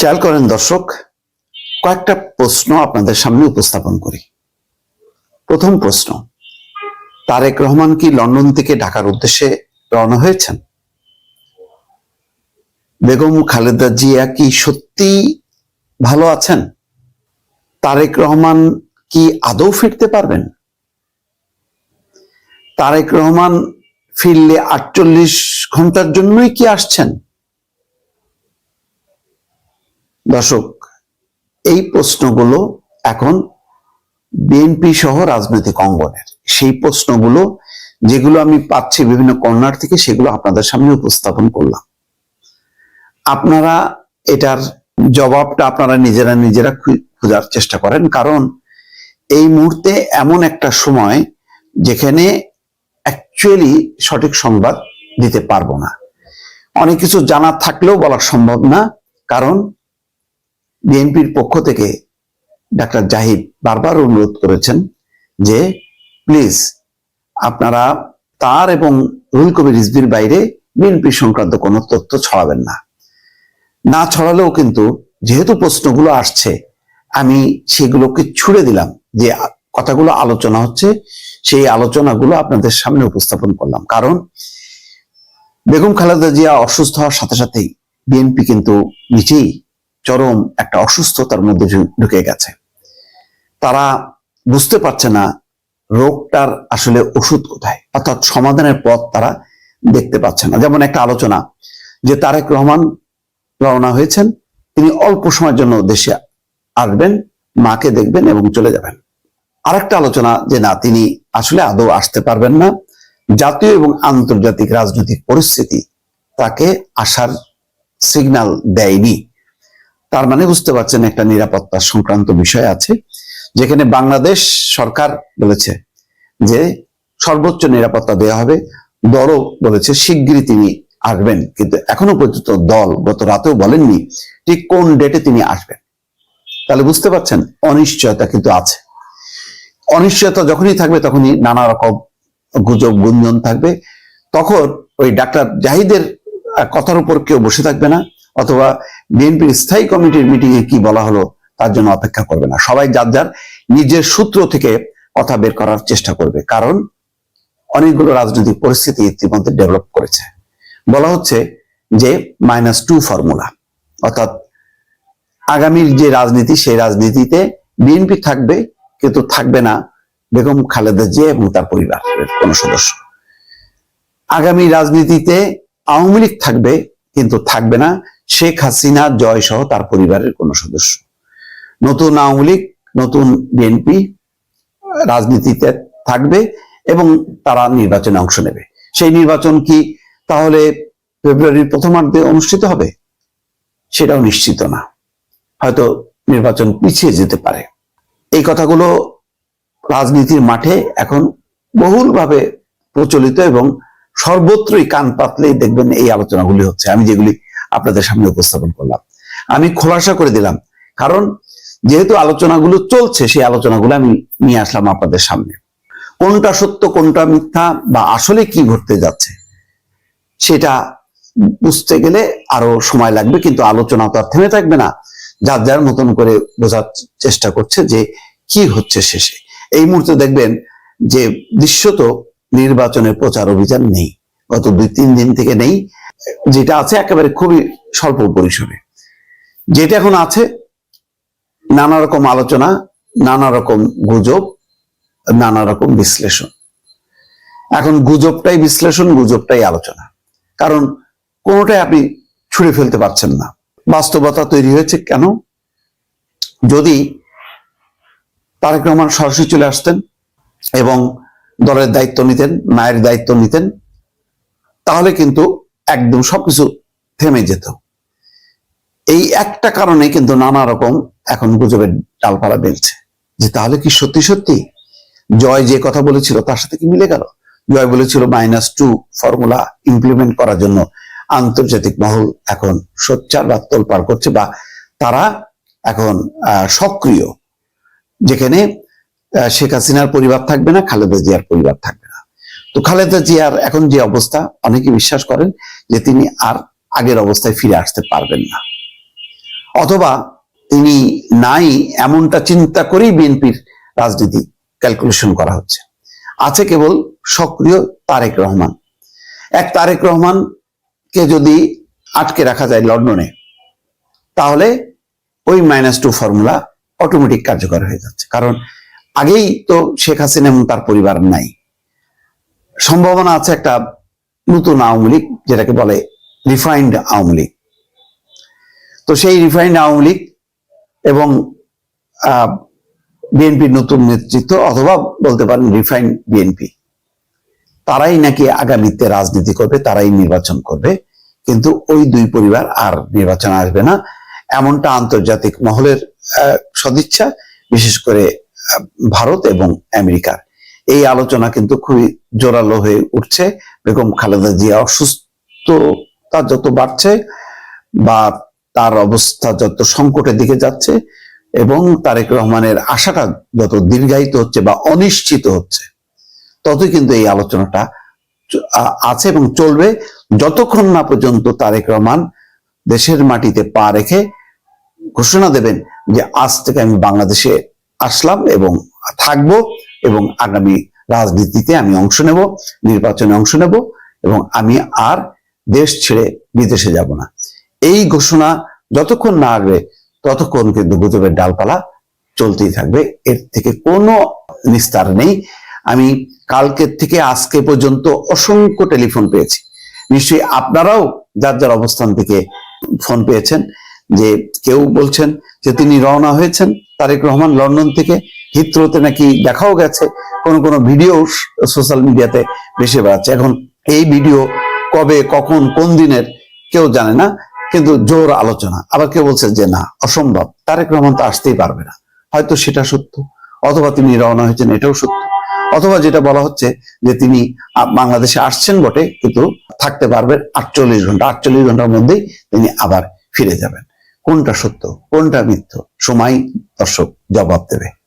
খেয়াল করেন দর্শক, কয়েকটা প্রশ্ন আপনাদের সামনে উপস্থাপন করি। প্রথম প্রশ্ন, তারেক রহমান কি লন্ডন থেকে ঢাকার উদ্দেশ্যে রওনা হয়েছেন? বেগম খালেদা জিয়া কি সত্যি ভালো আছেন? তারেক রহমান কি আদৌ ফিরতে পারবেন? তারেক রহমান ফিরলে আটচল্লিশ ঘণ্টার জন্যই কি আসছেন? দর্শক, এই প্রশ্নগুলো এখন বিএনপি সহ রাজনৈতিক অঙ্গনের। সেই প্রশ্নগুলো যেগুলো আমি পাচ্ছি বিভিন্ন কর্নার থেকে, সেগুলো আপনাদের সামনে উপস্থাপন করলাম। আপনারা এটার জবাবটা আপনারা নিজেরা নিজেরা খোঁজার চেষ্টা করেন। কারণ এই মুহূর্তে এমন একটা সময় যেখানে অ্যাকচুয়ালি সঠিক সংবাদ দিতে পারব না। অনেক কিছু জানা থাকলেও বলা সম্ভব না। কারণ বিএনপির পক্ষ থেকে ডাক্তার জাহিদ বারবার অনুরোধ করেছেন যে প্লিজ আপনারা তার এবং রুল কবির রিজবির বাইরে বিএনপি সংক্রান্ত কোনো তথ্য ছড়াবেন না। না ছড়ালেও কিন্তু যেহেতু প্রশ্নগুলো আসছে, আমি সেগুলোকে ছুড়ে দিলাম যে কথাগুলো আলোচনা হচ্ছে, সেই আলোচনাগুলো আপনাদের সামনে উপস্থাপন করলাম। কারণ বেগম খালেদা জিয়া অসুস্থ হওয়ার সাথে সাথেই বিএনপি কিন্তু নিজেই চরম একটা অসুস্থতার মধ্যে ঢুকে গেছে। তারা বুঝতে পারছে না রোগটার আসলে ওষুধ কোথায়, অর্থাৎ সমাধানের পথ তারা দেখতে পাচ্ছে না। যেমন একটা আলোচনা যে তারেক রহমান রওনা হয়েছেন, তিনি অল্প সময়ের জন্য দেশে আসবেন, মাকে দেখবেন এবং চলে যাবেন। আরেকটা আলোচনা যে না, তিনি আসলে আদৌ আসতে পারবেন না। জাতীয় এবং আন্তর্জাতিক রাজনৈতিক পরিস্থিতি তাকে আসার সিগন্যাল দেয়নি। তার মানে বুঝতে পারছেন একটা নিরাপত্তা সংক্রান্ত বিষয় আছে, যেখানে বাংলাদেশ সরকার বলেছে যে সর্বোচ্চ নিরাপত্তা দেওয়া হবে। দলও বলেছে শিগগিরই তিনি আসবেন, কিন্তু এখনও পর্যন্ত দল গত রাতেও বলেননি ঠিক কোন ডেটে তিনি আসবেন। তাহলে বুঝতে পারছেন, অনিশ্চয়তা কিন্তু আছে। অনিশ্চয়তা যখনই থাকবে তখনই নানা রকম গুজব, গুঞ্জন থাকবে। তখন ওই ডাক্তার জাহিদের কথার উপর কেউ বসে থাকবে না। অথবা বিএনপির স্থায়ী কমিটির মিটিং এ কি বলা হলো, তার জন্য অপেক্ষা করবে না। সবাই যার যার নিজের সূত্র থেকে কথা বের করার চেষ্টা করবে, কারণ অনেকগুলো রাজনৈতিক পরিস্থিতি ইতিমধ্যে ডেভেলপ করেছে। বলা হচ্ছে যে মাইনাস টু ফর্মুলা অর্থাৎ আগামীর যে রাজনীতি, সেই রাজনীতিতে বিএনপি থাকবে, কিন্তু থাকবে না বেগম খালেদা জিয়া এবং তার পরিবারের কোনো সদস্য। আগামী রাজনীতিতে আওয়ামী লীগ থাকবে কিন্তু থাকবে না। শেখ হাসিনা জয় সহ তার পরিবারের কোনো সদস্য। নতুন আওয়ামী লীগ, নতুন বিএনপি, রাজনীতিতে থাকবে এবং তারা নির্বাচনে অংশ নেবে। সেই নির্বাচন কি তাহলে ফেব্রুয়ারির প্রথমার্ধে অনুষ্ঠিত হবে? সেটাও নিশ্চিত না। হয়তো নির্বাচন পিছিয়ে যেতে পারে। এই কথাগুলো রাজনীতির মাঠে এখন বহুলভাবে প্রচলিত এবং সর্বত্রই কান পাতলেই দেখবেন এই আলোচনাগুলি হচ্ছে। আমি যেগুলি আপনাদের সামনে উপস্থাপন করলাম। আমি খোলাসা করে দিলাম। কারণ যেহেতু আলোচনাগুলো চলছে, সেই আলোচনাগুলো আমি নিয়ে আসলাম আপনাদের সামনে। কোনটা সত্য, কোনটা মিথ্যা বা আসলে কি ঘটতে যাচ্ছে, সেটা বুঝতে গেলে আরও সময় লাগবে। কিন্তু আলোচনা তো আর থেমে থাকবে না। যার যার মতন করে বোঝার চেষ্টা করছে যে কি হচ্ছে শেষে। এই মুহূর্তে দেখবেন যে দৃশ্যত নির্বাচনের প্রচার অভিযান নেই। গত দুই, তিন দিন থেকে নেই। যেটা আছে একেবারে খুবই স্বল্প পরিসরে। যেটা এখন আছে, নানা রকম আলোচনা, নানা রকম গুজব, নানা রকম বিশ্লেষণ। এখন গুজবটাই বিশ্লেষণ, গুজবটাই আলোচনা। কারণ কোনোটাই আপনি ছুঁড়ে ফেলতে পারছেন না। বাস্তবতা তৈরি হয়েছে কেন? যদি তারেক রহমান সরাসরি চলে আসতেন এবং দলের দায়িত্ব নিতেন মায়ের দায়িত্ব নিতেন, তাহলে কিন্তু একদম সবকিছু থেমে যেত। এই একটা কারণে কিন্তু নানা রকম এখন গুজবের ডালপালা বেলছে। যে তাহলে কি সত্যি সত্যি? জয় যে কথা বলেছিল তার সাথে কি মিলে গেল? জয় বলেছিল মাইনাস টু ফর্মুলা ইমপ্লিমেন্ট করার জন্য আন্তর্জাতিক মহল এখন সোচ্চার বা তোলপাড় করছে বা তারা এখন সক্রিয়। যেখানে শেখ হাসিনার পরিবার থাকবে না, খালেদা জিয়ার পরিবার থাকবে না। তো খালেদা জিয়ার এখন যে অবস্থা, অনেকে বিশ্বাস করেন যে তিনি আর আগের অবস্থায় ফিরে আসতে পারবেন না। অথবা তিনি নাই এমনটা চিন্তা করেই বিএনপির রাজনীতি ক্যালকুলেশন করা হচ্ছে। আছে কেবল সক্রিয় তারেক রহমান। এক তারেক রহমানকে যদি আটকে রাখা যায় লন্ডনে, তাহলে ওই মাইনাস টু ফর্মুলা অটোমেটিক কার্যকর হয়ে যাচ্ছে। কারণ আগেই তো শেখ হাসিনা এবং তার পরিবার নাই। সম্ভাবনা আছে একটা নতুন আওয়ামী লীগ, যেটাকে বলে রিফাইন্ড আওয়ামী লীগ। তো সেই রিফাইন্ড আওয়ামী লীগ এবং বিএনপির নতুন নেতৃত্ব অথবা বলতে পারেন রিফাইন্ড বিএনপি, তারাই নাকি আগামীতে রাজনীতি করবে, তারাই নির্বাচন করবে, কিন্তু ওই দুই পরিবার আর নির্বাচন আসবে না। এমনটা আন্তর্জাতিক মহলের সদিচ্ছা, বিশেষ করে ভারত এবং আমেরিকার এই আলোচনা কিন্তু খুবই জোরালো হয়ে উঠছে। বেগম খালেদা জিয়া অসুস্থতা যত বাড়ছে বা তার অবস্থা যত সংকটের দিকে যাচ্ছে এবং তারেক রহমানের আশাটা যত দীর্ঘায়িত হচ্ছে বা অনিশ্চিত হচ্ছে, ততই কিন্তু এই আলোচনাটা আছে এবং চলবে। যতক্ষণ না পর্যন্ত তারেক রহমান দেশের মাটিতে পা রেখে ঘোষণা দেবেন যে আজ থেকে আমি বাংলাদেশে আসলাম এবং থাকব এবং আগামী রাজনীতিতে আমি অংশ নেব, নির্বাচনে অংশ নেব এবং আমি আর দেশ ছেড়ে বিদেশে যাব না। এই ঘোষণা যতক্ষণ না আসবে, ততক্ষণ কিন্তু গুজবের ডালপালা চলতেই থাকবে। এর থেকে কোনো নিস্তার নেই। আমি কালকের থেকে আজকে পর্যন্ত অসংখ্য টেলিফোন পেয়েছি। নিশ্চয়ই আপনারাও যার যার অবস্থান থেকে ফোন পেয়েছেন, যে কেউ বলছেন যে তিনি রওনা হয়েছেন। তারেক রহমান লন্ডন থেকে হিথ্রোতে নাকি দেখাও গেছে, কোন কোন ভিডিও সোশ্যাল মিডিয়াতে ভেসে বেড়াচ্ছে। এখন এই ভিডিও কবে, কখন, কোন দিনের, কেউ জানে না, কিন্তু জোর আলোচনা। আবার কেউ বলছে যে না, অসম্ভব। তারেক রহমান তো আসতেই পারবে না। হয়তো সেটা সত্য, অথবা তিনি রওনা হয়েছেন, এটাও সত্য। অথবা যেটা বলা হচ্ছে যে তিনি বাংলাদেশে আসছেন বটে, কিন্তু থাকতে পারবেন আটচল্লিশ ঘণ্টা, আটচল্লিশ ঘণ্টার মধ্যেই তিনি আবার ফিরে যাবেন। কোনটা সত্য কোনটা মিথ্য? সময় দর্শক জবাব দেবে।